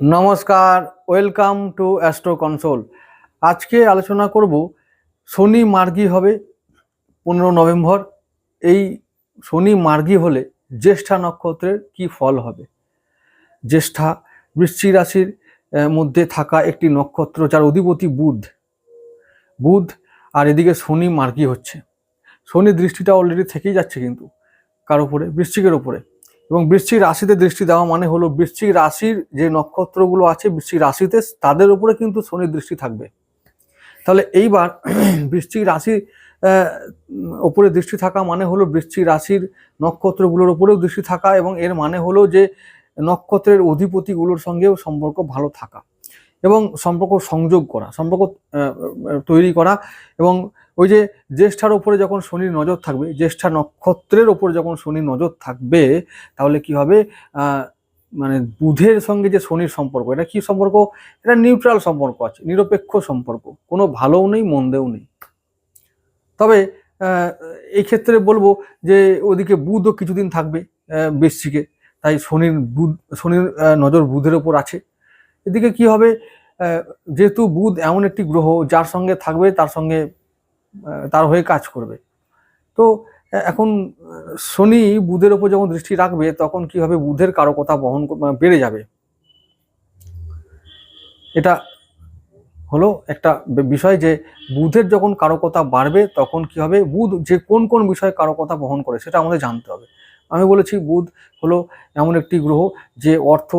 নমস্কার welcome to astro console আজকে আলোচনা করব, শনি মার্গী হবে পনেরো নভেম্বর। এই শনি মার্গী হলে জ্যেষ্ঠা নক্ষত্রের কি ফল হবে? জ্যেষ্ঠা বৃশ্চিক রাশির মধ্যে থাকা একটি নক্ষত্র যার অধিপতি বুধ। বুধ আর এদিকে শনি মার্গী হচ্ছে। শনি দৃষ্টিটা অলরেডি থেকেই যাচ্ছে কিন্তু, কার উপরে? বৃশ্চিকের উপরে। এবং বৃশ্চিক রাশিতে দৃষ্টি দেওয়া মানে হলো বৃশ্চিক রাশির যে নক্ষত্রগুলো আছে, বৃশ্চিক রাশিতে তাদের উপরে কিন্তু শনির দৃষ্টি থাকবে। তাহলে এইবার বৃশ্চিক রাশির ওপরে দৃষ্টি থাকা মানে হলো বৃশ্চিক রাশির নক্ষত্রগুলোর উপরেও দৃষ্টি থাকা এবং এর মানে হলো যে নক্ষত্রের অধিপতিগুলোর সঙ্গেও সম্পর্ক ভালো থাকা। এবং সম্পর্ক সংযোগ করা, সম্পর্ক তৈরি করা এবং ওই যে জ্যেষ্ঠার ওপরে যখন শনির নজর থাকবে, জ্যেষ্ঠা নক্ষত্রের ওপরে যখন শনির নজর থাকবে, তাহলে কি হবে? মানে বুধের সঙ্গে যে শনির সম্পর্ক, এটা কি সম্পর্ক? এটা নিউট্রাল সম্পর্ক আছে, নিরপেক্ষ সম্পর্ক, কোনো ভালোও নেই, মন্দেও নেই। তবে এই ক্ষেত্রে বলব যে ওদিকে বুধও কিছুদিন থাকবে বৃশ্চিকে, তাই শনির বুধ, শনির নজর বুধের ওপর আছে। এদিকে কি হবে? যেহেতু বুধ এমন একটি গ্রহ, যার সঙ্গে থাকবে, তার সঙ্গে তার হয়ে কাজ করবে। তো এখন শনি বুধের ওপর যখন দৃষ্টি রাখবে, তখন কি হবে? বুধের কারকতা বহন মানে বেড়ে যাবে। এটা হলো একটা বিষয় যে, বুধের যখন কারকতা বাড়বে, তখন কি হবে? বুধ যে কোন কোন বিষয়ে কারকতা বহন করে, সেটা আমাদের জানতে হবে। আমি বলেছি, বুধ হলো এমন একটি গ্রহ, যে অর্থ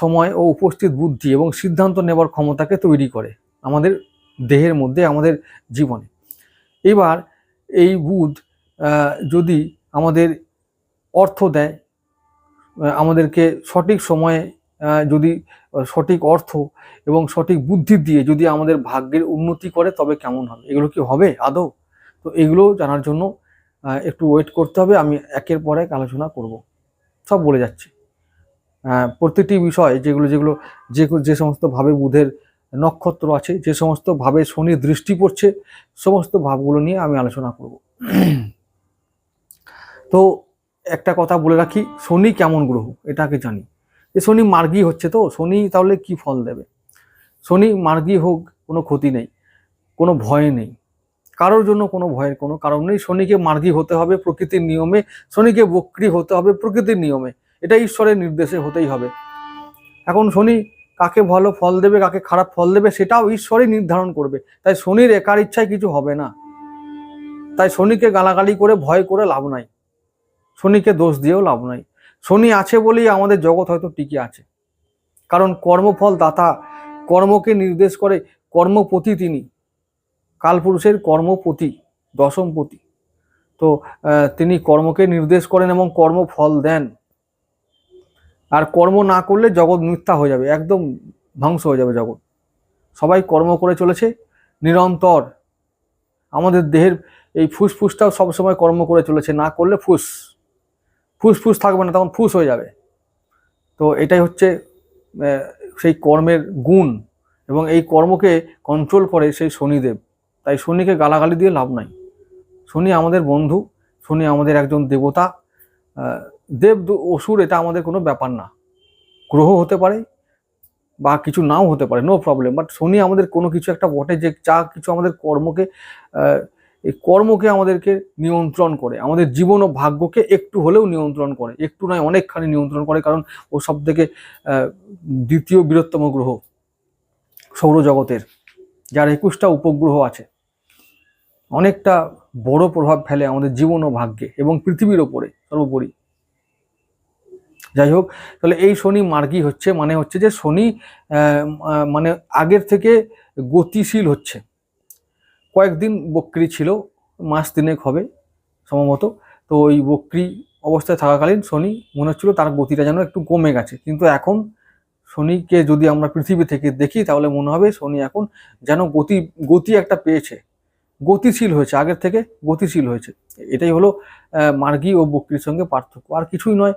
সময় ও উপস্থিত বুদ্ধি এবং সিদ্ধান্ত নেবার ক্ষমতাকে তৈরি করে আমাদের দেহের মধ্যে, আমাদের জীবনে। এবার এই বুধ যদি আমাদের অর্থ দেয় আমাদেরকে সঠিক সময়ে যদি সঠিক অর্থ এবং সঠিক বুদ্ধি দিয়ে যদি আমাদের ভাগ্যের উন্নতি করে, তবে কেমন হবে? এগুলো কি হবে? আদৌ? তো এগুলো জানার জন্য একটু ওয়েট করতে হবে। আমি একের পর এক আলোচনা করব। সব বলে যাচ্ছি। প্রতিটি বিষয় যেগুলো যেগুলো যে যে সমস্ত ভাবে বুধের নক্ষত্র আছে, যে সমস্ত ভাবে শনির দৃষ্টি পড়ছে, সমস্ত ভাবগুলো নিয়ে আমি আলোচনা করব। তো একটা কথা বলে রাখি, শনি কেমন গ্রহ এটাকে জানি। যে শনি মার্গী হচ্ছে তো, শনি তাহলে কি ফল দেবে? শনি মার্গী হোক, কোনো ক্ষতি নেই, কোনো ভয় নেই। কারোর জন্য কোনো ভয়ের কোনো কারণ নেই। শনিকে মার্গী হতে হবে প্রকৃতির নিয়মে, শনিকে বক্রি হতে হবে প্রকৃতির নিয়মে। এটা ঈশ্বরের নির্দেশে হতেই হবে। এখন শনি কাকে ভালো ফল দেবে, কাকে খারাপ ফল দেবে, সেটাও ঈশ্বরই নির্ধারণ করবে। তাই শনির একার ইচ্ছায় কিছু হবে না। তাই শনিকে গালাগালি করে, ভয় করে লাভ নাই। শনিকে দোষ দিয়েও লাভ নাই। শনি আছে বলেই আমাদের জগৎ হয়তো টিকে আছে। কারণ কর্মফল দাতা কর্মকে নির্দেশ করে কর্মপতি তিনি। কালপুরুষের কর্মপতি, দশমপতি। তো তিনি কর্মকে নির্দেশ করেন এবং কর্মফল দেন। আর কর্ম না করলে জগৎ মিথ্যা হয়ে যাবে, একদম ধ্বংস হয়ে যাবে জগৎ। সবাই কর্ম করে চলেছে, নিরন্তর। আমাদের দেহের এই ফুসফুসটাও সবসময় কর্ম করে চলেছে, না করলে ফুস। ফুসফুস থাকবে না, তখন ফুস হয়ে যাবে। তো এটাই হচ্ছে সেই কর্মের গুণ এবং এই কর্মকে কন্ট্রোল করে সেই শনিদেব। তাই শনিকে গালাগালি দিয়ে লাভ নাই। শনি আমাদের বন্ধু, শনি আমাদের একজন দেবতা দেব অসুর, এটা আমাদের কোনো ব্যাপার না। গ্রহ হতে পারে বা কিছু নাও হতে পারে নো প্রবলেম বাট শনি আমাদের কোনো কিছু একটা বটে যে যা কিছু আমাদের কর্মকে এই কর্মকে আমাদেরকে নিয়ন্ত্রণ করে, আমাদের জীবন ও ভাগ্যকে একটু হলেও নিয়ন্ত্রণ করে, একটু নয়, অনেকখানি নিয়ন্ত্রণ করে, কারণ ও সব থেকে দ্বিতীয় বৃহত্তম গ্রহ সৌরজগতের, যার একুশটা উপগ্রহ আছে। অনেকটা বড় প্রভাব ফেলে আমাদের জীবন ও ভাগ্যে এবং পৃথিবীর ওপরে সর্বোপরি। যাই হোক, তাহলে এই শনি মার্গী হচ্ছে মানে হচ্ছে যে শনি মানে আগের থেকে গতিশীল হচ্ছে। কয়েকদিন বক্রি ছিল, মাস তিনেক হবে সম্ভবত। তো ওই বক্রি অবস্থায় থাকাকালীন শনি, মনে হচ্ছিল তার গতিটা যেন একটু কমে গেছে। কিন্তু এখন শনিকে যদি আমরা পৃথিবী থেকে দেখি, তাহলে মনে হবে শনি এখন যেন গতি গতি একটা পেয়েছে। গতিশীল হয়েছে, আগের থেকে গতিশীল হয়েছে। এটাই হলো মার্গী ও বক্রির সঙ্গে পার্থক্য। আর কিছুই নয়,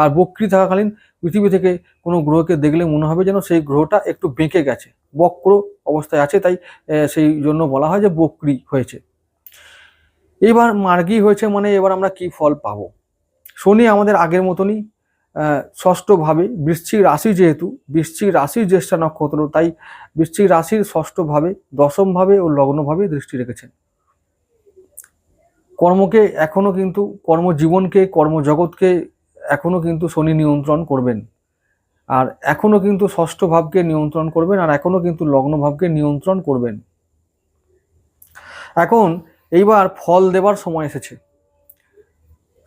আর বক্রি থাকাকালীন পৃথিবী থেকে কোনো গ্রহকে দেখলে মনে হবে যেন সেই গ্রহটা একটু বেঁকে গেছে। বক্র অবস্থায় আছে, তাই সেই জন্য বলা হয় যে বক্রি হয়েছে। এবার মার্গী হয়েছে মানে এবার আমরা কি ফল পাবো? শনি আমাদের আগের মতনই ষষ্ঠভাবে বৃশ্চিক রাশি যেহেতু, বৃশ্চিক রাশির জ্যেষ্ঠা নক্ষত্র, তাই বৃশ্চিক রাশির ষষ্ঠভাবে, দশমভাবে ও লগ্নভাবে দৃষ্টি রেখেছেন। কর্মকে এখনও কিন্তু, কর্মজীবনকে, কর্মজগৎকে এখনও কিন্তু শনি নিয়ন্ত্রণ করবেন। আর এখনও কিন্তু ষষ্ঠ ভাবকে নিয়ন্ত্রণ করবেন আর এখনও কিন্তু লগ্ন ভাবকে নিয়ন্ত্রণ করবেন। এখন এইবার ফল দেবার সময় এসেছে।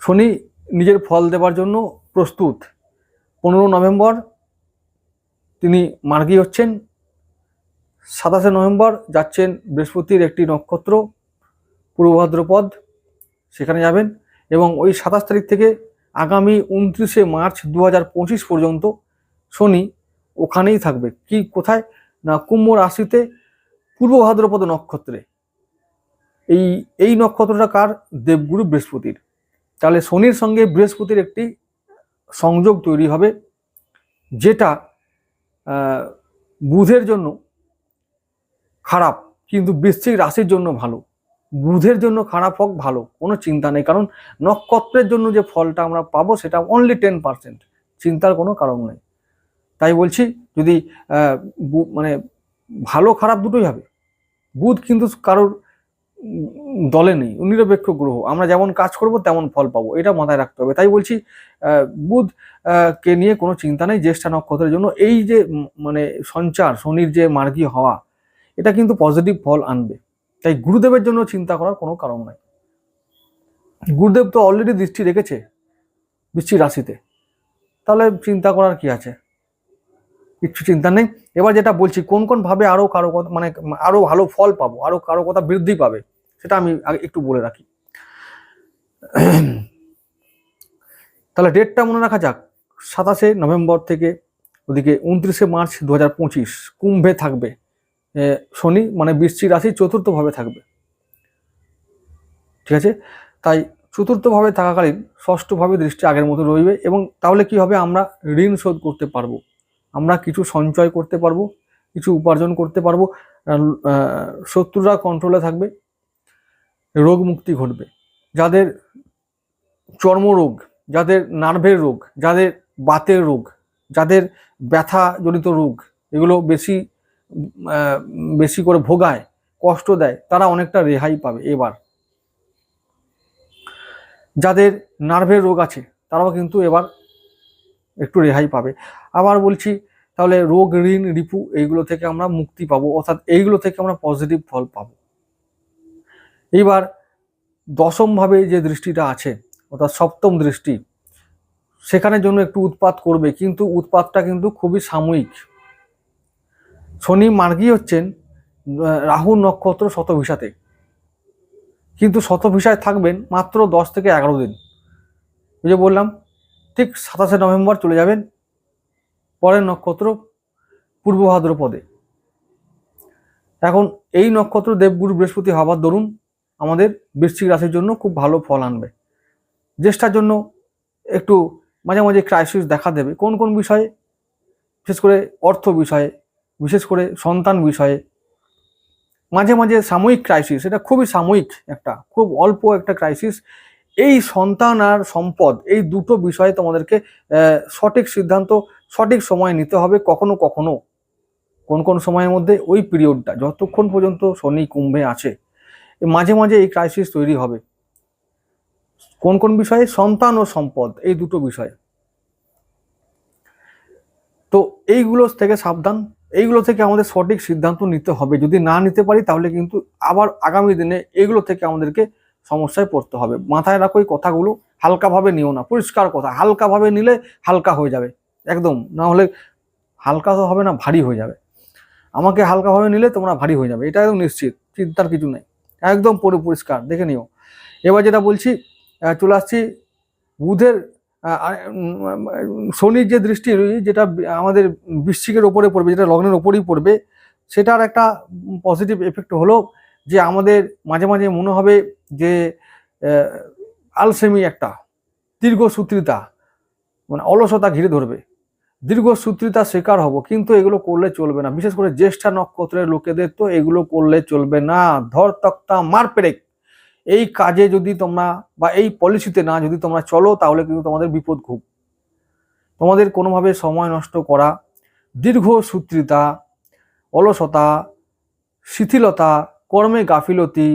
শনি নিজের ফল দেবার জন্য প্রস্তুত। পনেরো নভেম্বর তিনি মার্গী হচ্ছেন। সাতাশে নভেম্বর যাচ্ছেন বৃহস্পতির একটি নক্ষত্র, পূর্ব ভাদ্রপদ, সেখানে যাবেন এবং ওই সাতাশ তারিখ থেকে আগামী উনত্রিশে মার্চ দু হাজার পঁচিশ পর্যন্ত শনি ওখানেই থাকবে। কি, কোথায়? না, কুম্ভ রাশিতে পূর্ব ভাদ্রপদ নক্ষত্রে। এই এই নক্ষত্রটা কার? দেবগুরু বৃহস্পতির। তাহলে শনির সঙ্গে বৃহস্পতির একটি সংযোগ তৈরি হবে, যেটা বুধের জন্য খারাপ, কিন্তু বৃশ্চিক রাশির জন্য ভালো। বুধের জন্য খারাপ হোক, ভালো, কোনো চিন্তা নেই, কারণ নক্ষত্রের জন্য যে ফলটা আমরা পাবো, সেটা অনলি টেন পার্সেন্ট চিন্তার কোনো কারণ নেই। তাই বলছি, যদি মানে ভালো খারাপ দুটোই হবে, বুধ কিন্তু কারোর দলে নেই, নিরপেক্ষ গ্রহ। আমরা যেমন কাজ করব, তেমন ফল পাবো। এটা মাথায় রাখতে হবে। তাই বলছি বুধ কে নিয়ে কোনো চিন্তা নেই, জ্যেষ্ঠা নক্ষত্রের জন্য। এই যে মানে সঞ্চার, শনির যে মার্গী হওয়া, এটা কিন্তু পজিটিভ ফল আনবে। তাই গুরুদেবের জন্য চিন্তা করার কোনো কারণ নাই। গুরুদেব তো অলরেডি দৃষ্টি রেখেছে বৃশ্চিক রাশিতে। তাহলে চিন্তা করার কি আছে? কিচ্ছু চিন্তা নেই। এবার যেটা বলছি, কোন কোন ভাবে আরও কারও কথা মানে আরও ভালো ফল পাবো, আরও কারও কথা বৃদ্ধি পাবে। সেটা আমি একটু বলে রাখি। তাহলে ডেটটা মনে রাখা যাক, সাতাশে নভেম্বর থেকে ওদিকে উনত্রিশে মার্চ দু হাজার পঁচিশ, কুম্ভে থাকবে। শনি মানে বৃশ্চিক রাশি চতুর্থভাবে থাকবে। ঠিক আছে? তাই চতুর্থভাবে থাকাকালীন ষষ্ঠভাবে দৃষ্টি আগের মতো রইবে এবং তাহলে কি হবে? আমরা ঋণ শোধ করতে পারব। আমরা কিছু সঞ্চয় করতে পারব, কিছু উপার্জন করতে পারব। শত্রুরা কন্ট্রোলে থাকবে। রোগ মুক্তি ঘটবে। যাদের চর্মরোগ, যাদের নার্ভের রোগ, যাদের বাতের রোগ, যাদের ব্যথাজনিত রোগ, এগুলো বেশি বেশি করে ভোগায়, কষ্ট দেয়, তারা অনেকটা রেহাই পাবে এবার। যাদের নার্ভের রোগ আছে, তারাও কিন্তু এবার একটু রেহাই পাবে। আবার বলছি, তাহলে রোগ, ঋণ, রিপু, এইগুলো থেকে আমরা মুক্তি পাবো, অর্থাৎ এইগুলো থেকে আমরা পজিটিভ ফল পাবো। এইবার দশমভাবে যে দৃষ্টিটা আছে, অর্থাৎ সপ্তম দৃষ্টি, সেখানের জন্য একটু উৎপাত করবে, কিন্তু উৎপাতটা কিন্তু খুবই সাময়িক। শনি মার্গী হচ্ছেন রাহু নক্ষত্র শতভিসাতে। কিন্তু শতভিসায় থাকবেন মাত্র দশ থেকে এগারো দিন। ওই যে বললাম, ঠিক সাতাশে নভেম্বর চলে যাবেন, পরের নক্ষত্র পূর্ব ভাদ্রপদে এখন এই নক্ষত্র দেবগুরু বৃহস্পতি হবার দরুন আমাদের বৃশ্চিক রাশির জন্য খুব ভালো ফল আনবে। জ্যেষ্ঠার জন্য একটু মাঝে মাঝে ক্রাইসিস দেখা দেবে। কোন কোন বিষয়ে? বিশেষ করে অর্থ বিষয়ে, বিশেষ করে সন্তান বিষয়ে। মাঝে মাঝে সাময়িক ক্রাইসিস এটা খুবই সাময়িক একটা, খুব অল্প একটা ক্রাইসিস এই সন্তান আর সম্পদ, এই দুটো বিষয়ে তোমাদেরকে সঠিক সিদ্ধান্ত, সঠিক সময় নিতে হবে কখনো কখনো। কোন কোন সময়ের মধ্যে ওই পিরিয়ডটা যতক্ষণ পর্যন্ত শনি কুম্ভে আছে। মাঝে মাঝে এই ক্রাইসিস তৈরি হবে। কোন কোন বিষয়ে? সন্তান ও সম্পদ, এই দুটো বিষয়। তো এইগুলো থেকে সাবধান, এইগুলো থেকে আমাদের সঠিক সিদ্ধান্ত নিতে হবে। যদি না নিতে পারি, তাহলে কিন্তু আবার আগামী দিনে এইগুলো থেকে আমাদেরকে সমস্যায় পড়তে হবে। মাথায় রাখো এই কথাগুলো, হালকাভাবে নিও না। পরিষ্কার কথা, হালকাভাবে নিলে হালকা হয়ে যাবে। একদম, না হলে হালকা তো হবে না, ভারী হয়ে যাবে। আমাকে হালকাভাবে নিলে তোমরা ভারী হয়ে যাবে। এটা একদম নিশ্চিত, চিন্তার কিছু নেই। একদম পুরো পরিষ্কার, দেখে নিও। এবার যেটা বলছি চলে আসছি বুধের শনির যে দৃষ্টি যেটা আমাদের বৃশ্চিকের ওপরে পড়বে, যেটা লগ্নের ওপরেই পড়বে, সেটার একটা পজিটিভ এফেক্ট হলো যে আমাদের মাঝে মাঝে মনে হবে যে আলসেমি একটা, দীর্ঘসূত্রিতা মানে অলসতা ঘিরে ধরবে। দীর্ঘসূত্রিতার শিকার হব, কিন্তু এগুলো করলে চলবে না। বিশেষ করে জ্যেষ্ঠা নক্ষত্রের লোকেদের তো এগুলো করলে চলবে না। ধর তক্তা মার পেরেক। এই কাজে যদি তোমরা বা এই পলিসিতে না যদি তোমরা চলো, তাহলে কিন্তু তোমাদের বিপদ খুব। তোমাদের কোনোভাবে সময় নষ্ট করা দীর্ঘসূত্রিতা অলসতা, শিথিলতা, কর্মে গাফিলতি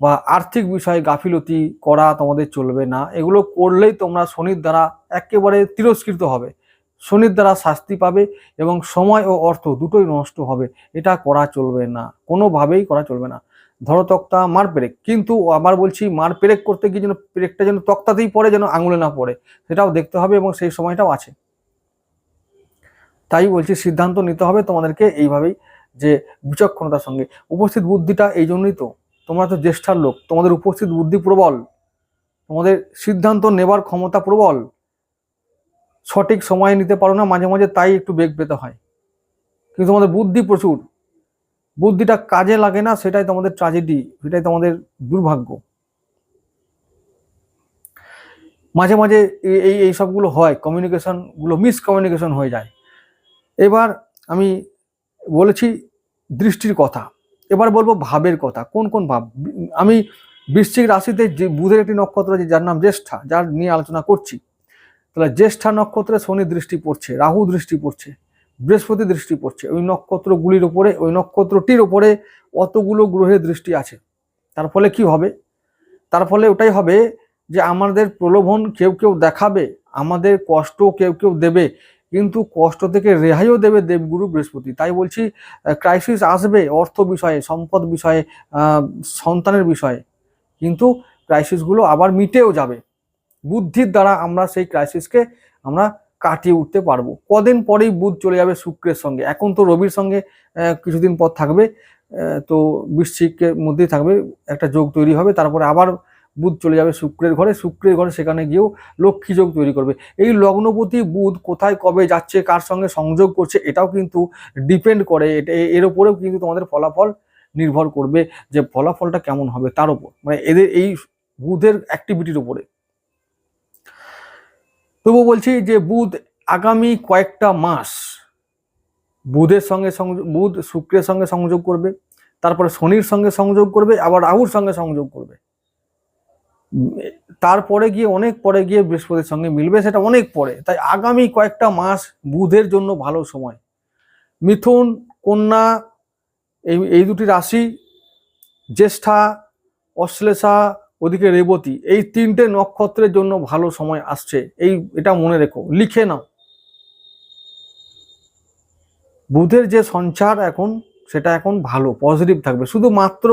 বা আর্থিক বিষয়ে গাফিলতি করা তোমাদের চলবে না। এগুলো করলেই তোমরা শনির দ্বারা একেবারে তিরস্কৃত হবে। শনির দ্বারা শাস্তি পাবে এবং সময় ও অর্থ দুটোই নষ্ট হবে। এটা করা চলবে না। কোনোভাবেই করা চলবে না। ধরো তক্তা মার পেরেক। কিন্তু আবার বলছি, মার পেরেক করতে গিয়ে যেন পেরেকটা যেন তক্তাতেই পড়ে, যেন আঙুলে না পড়ে। সেটাও দেখতে হবে এবং সেই সময়টাও আছে। তাই বলছি, সিদ্ধান্ত নিতে হবে তোমাদেরকে এইভাবেই যে বিচক্ষণতার সঙ্গে। উপস্থিত বুদ্ধিটা এই জন্যই তো। তোমরা তো জ্যেষ্ঠার লোক। তোমাদের উপস্থিত বুদ্ধি প্রবল। তোমাদের সিদ্ধান্ত নেবার ক্ষমতা প্রবল। সঠিক সময় নিতে পারো না, মাঝে মাঝে তাই একটু বেগ পেতে হয়। কিন্তু তোমাদের বুদ্ধি প্রচুর। বুদ্ধিটা কাজে লাগে না, সেটাই তোমাদের ট্রাজেডি সেটাই তোমাদের দুর্ভাগ্য। মাঝে মাঝে এই- এই সবগুলো হয় কমিউনিকেশনগুলো মিস কমিউনিকেশন হয়ে যায়। এবার আমি বলেছি দৃষ্টির কথা। এবার বলব ভাবের কথা। কোন কোন ভাব? আমি বৃশ্চিক রাশিতে যে বুধের একটি নক্ষত্র আছে, যার নাম জ্যেষ্ঠা, যার নিয়ে আলোচনা করছি। তাহলে জ্যেষ্ঠা নক্ষত্রে শনি দৃষ্টি পড়ছে, রাহু দৃষ্টি পড়ছে, বৃহস্পতি দৃষ্টি পড়ছে, ওই নক্ষত্রগুলির ওপরে ওই নক্ষত্রটির ওপরে অতগুলো গ্রহের দৃষ্টি আছে। তার ফলে কি হবে? তার ফলে ওটাই হবে যে আমাদের প্রলোভন কেউ কেউ দেখাবে, আমাদের কষ্ট কেউ কেউ দেবে, কিন্তু কষ্ট থেকে রেহাইও দেবে দেবগুরু বৃহস্পতি। তাই বলছি ক্রাইসিস আসবে অর্থ বিষয়ে, সম্পদ বিষয়ে সন্তানের বিষয়ে, কিন্তু ক্রাইসিসগুলো আবার মিটেও যাবে। বুদ্ধির দ্বারা আমরা সেই ক্রাইসিসকে আমরা কাটিয়ে উঠতে পারব। কদিন পরেই বুধ চলে যাবে শুক্রের সঙ্গে। এখন তো রবির সঙ্গে কিছুদিন পর থাকবে তো বৃশ্চিকের মধ্যেই থাকবে, একটা যোগ তৈরি হবে, তারপরে আবার বুধ চলে যাবে শুক্রের ঘরে শুক্রের ঘরে সেখানে গিয়েও লক্ষ্মী যোগ তৈরি করবে। এই লগ্নপতি বুধ কোথায়, কবে যাচ্ছে, কার সঙ্গে সংযোগ করছে, এটাও কিন্তু ডিপেন্ড করে, এটা এর উপরেও কিন্তু তোমাদের ফলাফল নির্ভর করবে যে ফলাফলটা কেমন হবে, তার উপর। মানে এদের, এই বুধের অ্যাক্টিভিটির উপরে। তবু বলছি যে বুধ আগামী কয়েকটা মাস বুধের সঙ্গে বুধ শুক্রের সঙ্গে সংযোগ করবে, তারপরে শনির সঙ্গে সংযোগ করবে, আবার রাহুর সঙ্গে সংযোগ করবে। তারপরে গিয়ে, অনেক পরে গিয়ে বৃহস্পতির সঙ্গে মিলবে, সেটা অনেক পরে। তাই আগামী কয়েকটা মাস বুধের জন্য ভালো সময়। মিথুন, কন্যা, এই এই দুটি রাশি, জ্যেষ্ঠা, অশ্লেষা ওদিকে রেবতী, এই তিনটে নক্ষত্রের জন্য ভালো সময় আসছে। এই, এটা মনে রেখো, লিখে নাও। বুধের যে সঞ্চার এখন, সেটা এখন ভালো পজিটিভ থাকবে। শুধুমাত্র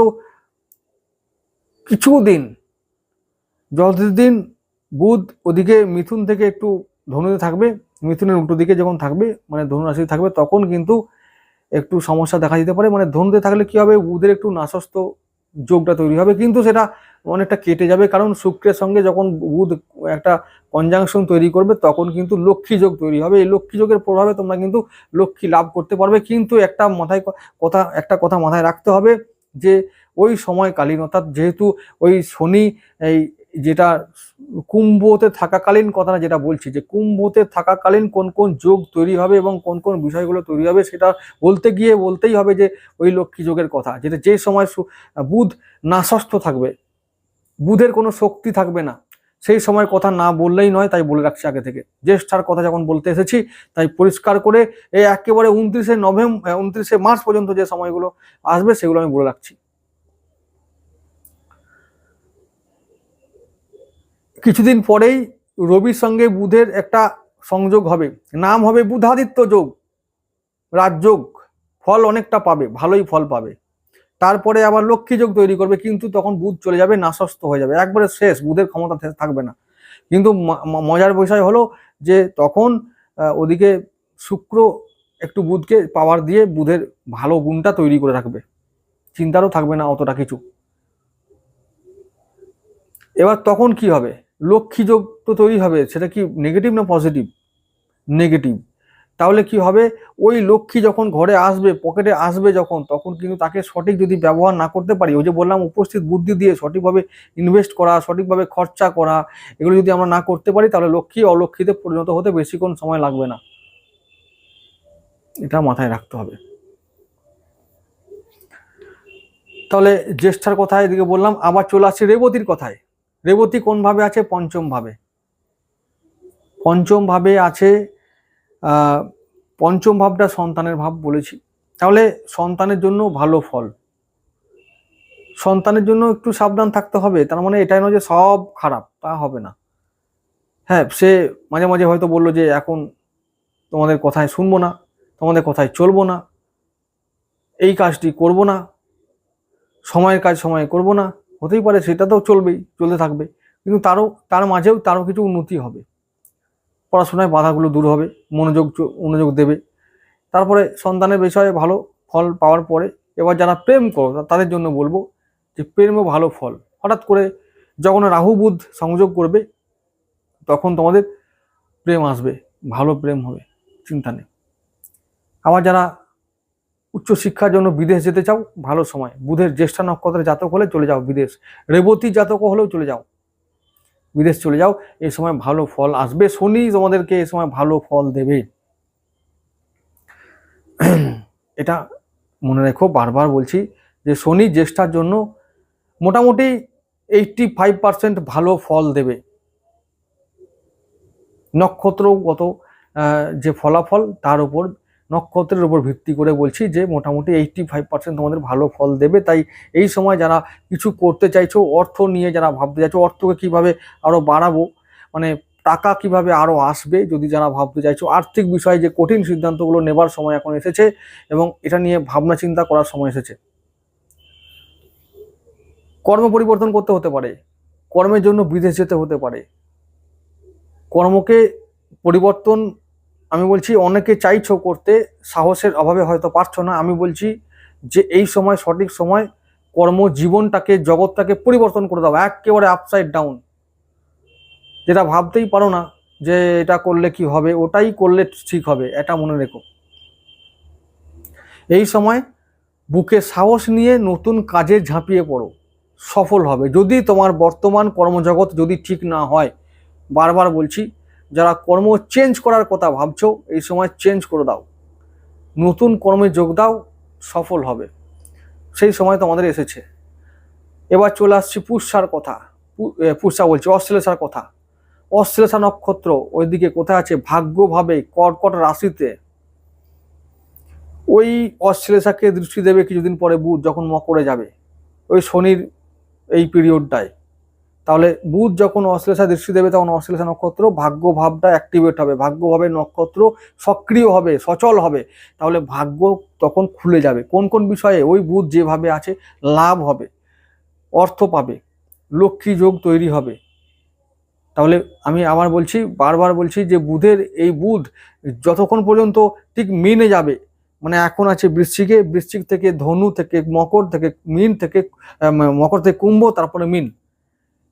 কিছুদিন যতদিন বুধ ওদিকে মিথুন থেকে একটু ধনুতে থাকবে, মিথুনের উল্টো দিকে যখন থাকবে মানে ধনু রাশি থাকবে, তখন কিন্তু একটু সমস্যা দেখা দিতে পারে। মানে ধনুতে থাকলে কি হবে? বুধের একটু নাশস্ত যোগটা তৈরি হবে, কিন্তু সেটা অনেকটা কেটে যাবে। কারণ শুক্রের সঙ্গে যখন বুধ একটা কনজাংশন তৈরি করবে, তখন কিন্তু লক্ষ্মী যোগ তৈরি হবে। এই লক্ষ্মী যোগের প্রভাবে তোমরা কিন্তু লক্ষ্মী লাভ করতে পারবে। কিন্তু একটা মাথায় কথা, একটা কথা মাথায় রাখতে হবে যে, ওই সময় কালীন অর্থাৎ যেহেতু ওই শনি এই যেটা কুম্ভতে থাকাকালীন কথাটা যেটা বলছি, যে কুম্ভতে থাকাকালীন কোন কোন যোগ তৈরি হবে এবং কোন কোন বিষয়গুলো তৈরি হবে সেটা বলতে গিয়ে বলতেই হবে যে ওই লক্ষ্মী যোগের কথা। যেটা যে সময় বুধ নাশস্ত থাকবে, বুধের কোনো শক্তি থাকবে না, সেই সময় কথা না বললেই নয়, তাই বলে রাখছি আগে থেকে। জ্যেষ্ঠার কথা যখন বলতে এসেছি, তাই পরিষ্কার করে এই একেবারে উনত্রিশে নভেম্বর উনত্রিশে মার্চ পর্যন্ত যে সময়গুলো আসবে সেগুলো আমি বলে রাখছি। কিছুদিন পরেই রবির সঙ্গে বুধের একটা সংযোগ হবে। নাম হবে বুধাদিত্য যোগ। রাজযোগ ফল অনেকটা পাবে, ভালোই ফল পাবে। তারপরে আবার লক্ষ্মী যোগ তৈরি করবে, কিন্তু তখন বুধ চলে যাবে, নাশস্ত হয়ে যাবে। একবারে শেষ, বুধের ক্ষমতা থাকবে না। কিন্তু মজার বিষয় হলো যে তখন ওদিকে শুক্র একটু বুধকে পাওয়ার দিয়ে বুধের ভালো গুণটা তৈরি করে রাখবে। চিন্তারও থাকবে না অতটা কিছু। এবার তখন কি হবে? লক্ষ্মী যোগ তো তৈরি হবে, সেটা কি নেগেটিভ না পজিটিভ নেগেটিভ তাহলে কি হবে? ওই লক্ষ্মী যখন ঘরে আসবে, পকেটে আসবে যখন, তখন কিন্তু তাকে সঠিক যদি ব্যবহার না করতে পারি, ওই যে বললাম উপস্থিত বুদ্ধি দিয়ে সঠিকভাবে ইনভেস্ট করা, সঠিকভাবে খরচা করা, এগুলো যদি আমরা না করতে পারি, তাহলে লক্ষ্মী অলক্ষ্মীতে পরিণত হতে বেশিক্ষণ সময় লাগবে না। এটা মাথায় রাখতে হবে। তাহলে জ্যেষ্ঠার কথায় এদিকে বললাম, আবার চলে আসছি রেবতীর কথায়। রেবতী কোন ভাবে আছে? পঞ্চম ভাবে পঞ্চম ভাবে আছে পঞ্চম ভাবটা সন্তানের ভাব বলেছি। তাহলে সন্তানের জন্য ভালো ফল। সন্তানের জন্য একটু সাবধান থাকতে হবে, তার মানে এটাই নয় যে সব খারাপ, তা হবে না। হ্যাঁ সে মাঝে মাঝে হয়তো বলল যে এখন তোমাদের কথায় শুনব না, তোমাদের কথায় চলবো না, এই কাজটি করব না, সময়ের কাজ সময়ে করব না হতেই পারে, সেটা তো চলবেই, চলতে থাকবে। কিন্তু তারও, তার মাঝেও তারও কিছু উন্নতি হবে। পড়াশোনায় বাধাগুলো দূর হবে, মনোযোগ মনোযোগ দেবে। তারপরে সন্তানের বিষয়ে ভালো ফল পাওয়ার পরে এবার যারা প্রেম করো তাদের জন্য বলব যে প্রেমও ভালো ফল। হঠাৎ করে যখন রাহু বুধ সংযোগ করবে, তখন তোমাদের প্রেম আসবে, ভালো প্রেম হবে, চিন্তা নেই। আবার যারা উচ্চশিক্ষার জন্য বিদেশ যেতে চাও, ভালো সময়। বুধের জ্যেষ্ঠা নক্ষত্রের জাতক হলে চলে যাও বিদেশ। রেবতী জাতক হলেও চলে যাও। বিদেশ চলে যাও এই সময় ভালো ফল আসবে। শনি তোমাদেরকে এই সময় ভালো ফল দেবে। এটা মনে রেখো, বারবার বলছি যে শনি জ্যেষ্ঠার জন্য মোটামুটি এইটটি ফাইভ পার্সেন্ট ভালো ফল দেবে। নক্ষত্রগত যে ফলাফল, তার উপর নক্ষত্রের উপর ভিত্তি করে বলছি যে মোটামুটি এইটটি ফাইভ পার্সেন্ট তোমাদের ভালো ফল দেবে। তাই এই সময় যারা কিছু করতে চাইছো, অর্থ নিয়ে যারা ভাবতে চাইছো, অর্থকে কীভাবে আরও বাড়াবো মানে টাকা কীভাবে আরও আসবে যদি যারা ভাবতে চাইছো, আর্থিক বিষয়ে যে কঠিন সিদ্ধান্তগুলো নেবার সময় এখন এসেছে এবং এটা নিয়ে ভাবনা চিন্তা করার সময় এসেছে। কর্ম পরিবর্তন করতে হতে পারে, কর্মের জন্য বিদেশ যেতে হতে পারে। কর্মকে পরিবর্তন আমি বলছি, অনেকে চাইছো করতে, সাহসের অভাবে হয়তো পারছ না। আমি বলছি যে, এই সময়, সঠিক সময় কর্মজীবনটাকে, জগৎটাকে পরিবর্তন করে দাও, একেবারে আপসাইড ডাউন যেটা ভাবতেই পারো না যে, এটা করলে কি হবে, ওটাই করলে ঠিক হবে, এটা মনে রেখো। এই সময় বুকে সাহস নিয়ে নতুন কাজে ঝাঁপিয়ে পড়ো, সফল হবে। যদি তোমার বর্তমান কর্মজগৎ যদি ঠিক না হয়, বারবার বলছি যারা কর্ম চেঞ্জ করার কথা ভাবছ এই সময় চেঞ্জ করে দাও। নতুন কর্মে যোগ দাও সফল হবে। সেই সময় তোমাদের এসেছে। এবার চলে আসছি পুষ্যার কথা। পু- এ, পুষ্যা বলছি অশ্লেষার কথা। অশ্লেষা নক্ষত্র ওইদিকে কোথায় আছে? ভাগ্যভাবে কর্কট রাশিতে। ওই অশ্লেষাকে দৃষ্টি দেবে কিছুদিন পরে বুধ যখন মকরে যাবে। ওই শনির এই পিরিয়ডটায় তাহলে বুধ যখন অশ্লেষা দৃষ্টি দেবে, তখন অশ্লেষা নক্ষত্র ভাগ্য ভাবটা অ্যাক্টিভেট হবে। ভাগ্যভাবে নক্ষত্র সক্রিয় হবে, সচল হবে। তাহলে ভাগ্য তখন খুলে যাবে। কোন কোন বিষয়ে? ওই বুধ যেভাবে আছে, লাভ হবে, অর্থ পাবে, লক্ষ্মী যোগ তৈরি হবে। তাহলে আমি আবার বলছি, বারবার বলছি যে বুধের এই বুধ যতক্ষণ পর্যন্ত ঠিক মিনে যাবে মানে এখন আছে বৃশ্চিকে, বৃশ্চিক থেকে ধনু থেকে মকর থেকে মিন থেকে মকর থেকে কুম্ভ, তারপরে মিন।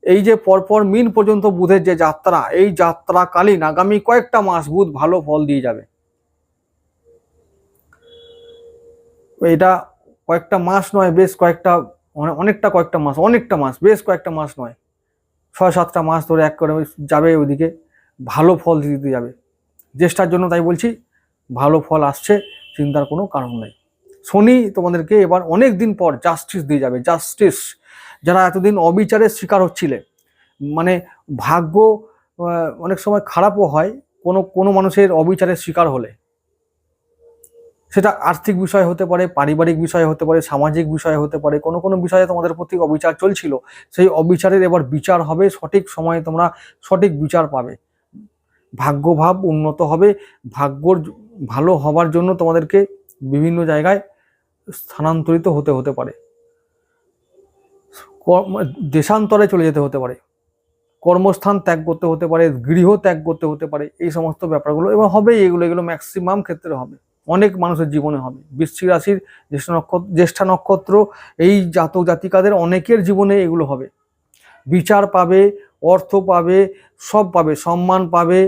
এই যে পরপর মিন পর্যন্ত বুধের যে যাত্রা, এই যাত্রাকালীন আগামী কয়েকটা মাস বুধ ভালো ফল দিয়ে যাবে। এটা কয়েকটা মাস নয়, বেশ কয়েকটা অনে- অনেকটা কয়েকটা মাস, অনেকটা মাস, বেশ কয়েকটা মাস নয়। ছয় সাতটা মাস ধরে এক করে যাবে ওইদিকে, ভালো ফল দিতে যাবে। জ্যেষ্ঠার জন্য তাই বলছি, ভালো ফল আসছে, চিন্তার কোনো কারণ নেই। শনি তোমাদেরকে এবার অনেক দিন পর জাস্টিস দিয়ে যাবে জাস্টিস যারা এতদিন অবিচারের শিকার হচ্ছিলে। মানে ভাগ্য অনেক সময় খারাপও হয় কোনো কোনো মানুষের অবিচারের শিকার হলে। সেটা আর্থিক বিষয় হতে পারে, পারিবারিক বিষয় হতে পারে, সামাজিক বিষয় হতে পারে, কোনো কোনো বিষয়ে তোমাদের প্রতি অবিচার চলছিল, সেই অবিচারের এবার বিচার হবে, সঠিক সময়ে তোমরা সঠিক বিচার পাবে। ভাগ্যভাব উন্নত হবে, ভাগ্যর ভালো হবার জন্য তোমাদেরকে বিভিন্ন জায়গায় স্থানান্তরিত হতে হতে পারে। দেশান্তরে চলে যেতে হতে পারে। কর্মস্থান ত্যাগ করতে হতে পারে, গৃহ ত্যাগ করতে হতে পারে, এই সমস্ত ব্যাপারগুলো, এবং হবে এগুলো এগুলো ম্যাক্সিমাম ক্ষেত্রে হবে। অনেক মানুষের জীবনে হবে। বৃশ্চিক রাশির জ্যেষ্ঠ নক্ষত্র জ্যেষ্ঠা নক্ষত্র, এই জাতক জাতিকাদের অনেকের জীবনে এগুলো হবে। বিচার পাবে, অর্থ পাবে, সব পাবে, সম্মান পাবে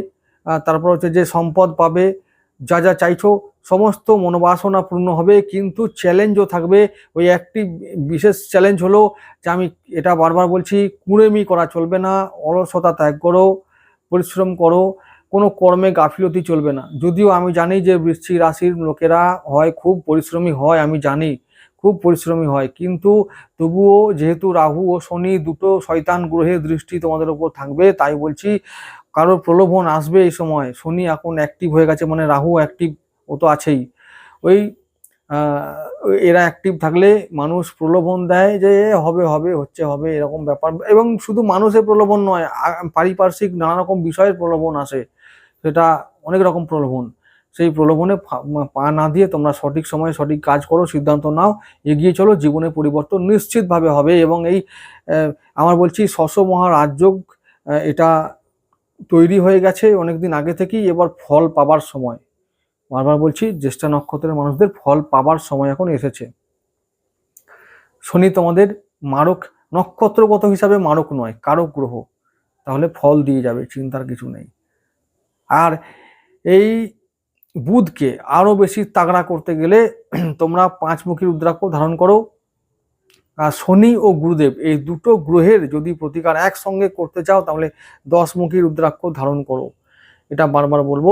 তারপর হচ্ছে যে সম্পদ পাবে যা যা চাইছো, সমস্ত মনোবাসনা পূর্ণ হবে, কিন্তু চ্যালেঞ্জও থাকবে। ওই একটি বিশেষ চ্যালেঞ্জ হলো যে আমি এটা বারবার বলছি, কুড়েমি করা চলবে না, অলসতা ত্যাগ করো, পরিশ্রম করো, কোনো কর্মে গাফিলতি চলবে না। যদিও আমি জানি যে বৃশ্চিক রাশির লোকেরা হয়, খুব পরিশ্রমী হয়, আমি জানি খুব পরিশ্রমী হয়, কিন্তু তবুও যেহেতু রাহু ও শনি দুটো শয়তান গ্রহের দৃষ্টি তোমাদের উপর থাকবে, তাই বলছি কারোর প্রলোভন আসবে এই সময়। শনি এখন অ্যাক্টিভ হয়ে গেছে মানে রাহু অ্যাক্টিভ ও তো আছেই। ওই এরা অ্যাক্টিভ থাকলে মানুষ প্রলোভন দেয় যে, হবে হবে, হচ্ছে, হবে, এরকম ব্যাপার। এবং শুধু মানুষের প্রলোভন নয় পারিপার্শ্বিক নানা রকম বিষয়ের প্রলোভন আসে। সেটা অনেক রকম প্রলোভন। সেই প্রলোভনে পা না দিয়ে তোমরা সঠিক সময়ে সঠিক কাজ করো, সিদ্ধান্ত নাও, এগিয়ে চলো, জীবনে পরিবর্তন নিশ্চিতভাবে হবে। এবং এই আমার বলছি শশ মহারাজযোগ এটা তৈরি হয়ে গেছে অনেকদিন আগে থেকেই, এবার ফল পাবার সময়। বারবার বলছি, জ্যেষ্ঠা নক্ষত্রের মানুষদের ফল পাবার সময় এখন এসেছে। শনি তোমাদের মারক, নক্ষত্রগত হিসাবে মারক নয়, কারক গ্রহ। তাহলে ফল দিয়ে যাবে, চিন্তার কিছু নেই। আর এই বুধকে আরও বেশি তাগড়া করতে গেলে, তোমরা পাঁচমুখী রুদ্রাক্ষ ধারণ করো। শনি ও গুরুদেব এই দুটো গ্রহের যদি প্রতিকার একসঙ্গে করতে চাও, তাহলে দশমুখী রুদ্রাক্ষ ধারণ করো। এটা বারবার বলব,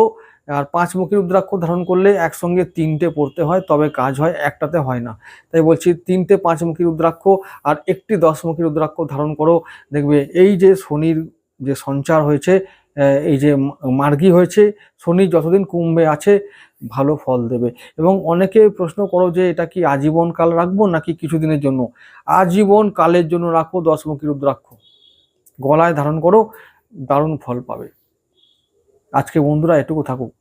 আর পাঁচমুখী রুদ্রাক্ষ ধারণ করলে একসঙ্গে তিনটে পড়তে হয়, তবে কাজ হয়, একটাতে হয় না। তাই বলছি, তিনটে পাঁচমুখী রুদ্রাক্ষ আর একটি দশমুখী রুদ্রাক্ষ ধারণ করো। দেখবে এই যে শনির যে সঞ্চার হয়েছে এই যে মার্গি হয়েছে, শনি যতদিন কুম্ভে আছে, ভালো ফল দেবে। এবং অনেকে প্রশ্ন করো যে, এটা কি আজীবন কাল রাখব নাকি কিছুদিনের জন্য? আজীবন কালের জন্য রাখো দশমুখী রুদ্রাক্ষ। গলায় ধারণ করো, দারুণ ফল পাবে। আজকে বন্ধুরা এটুকু থাকুক।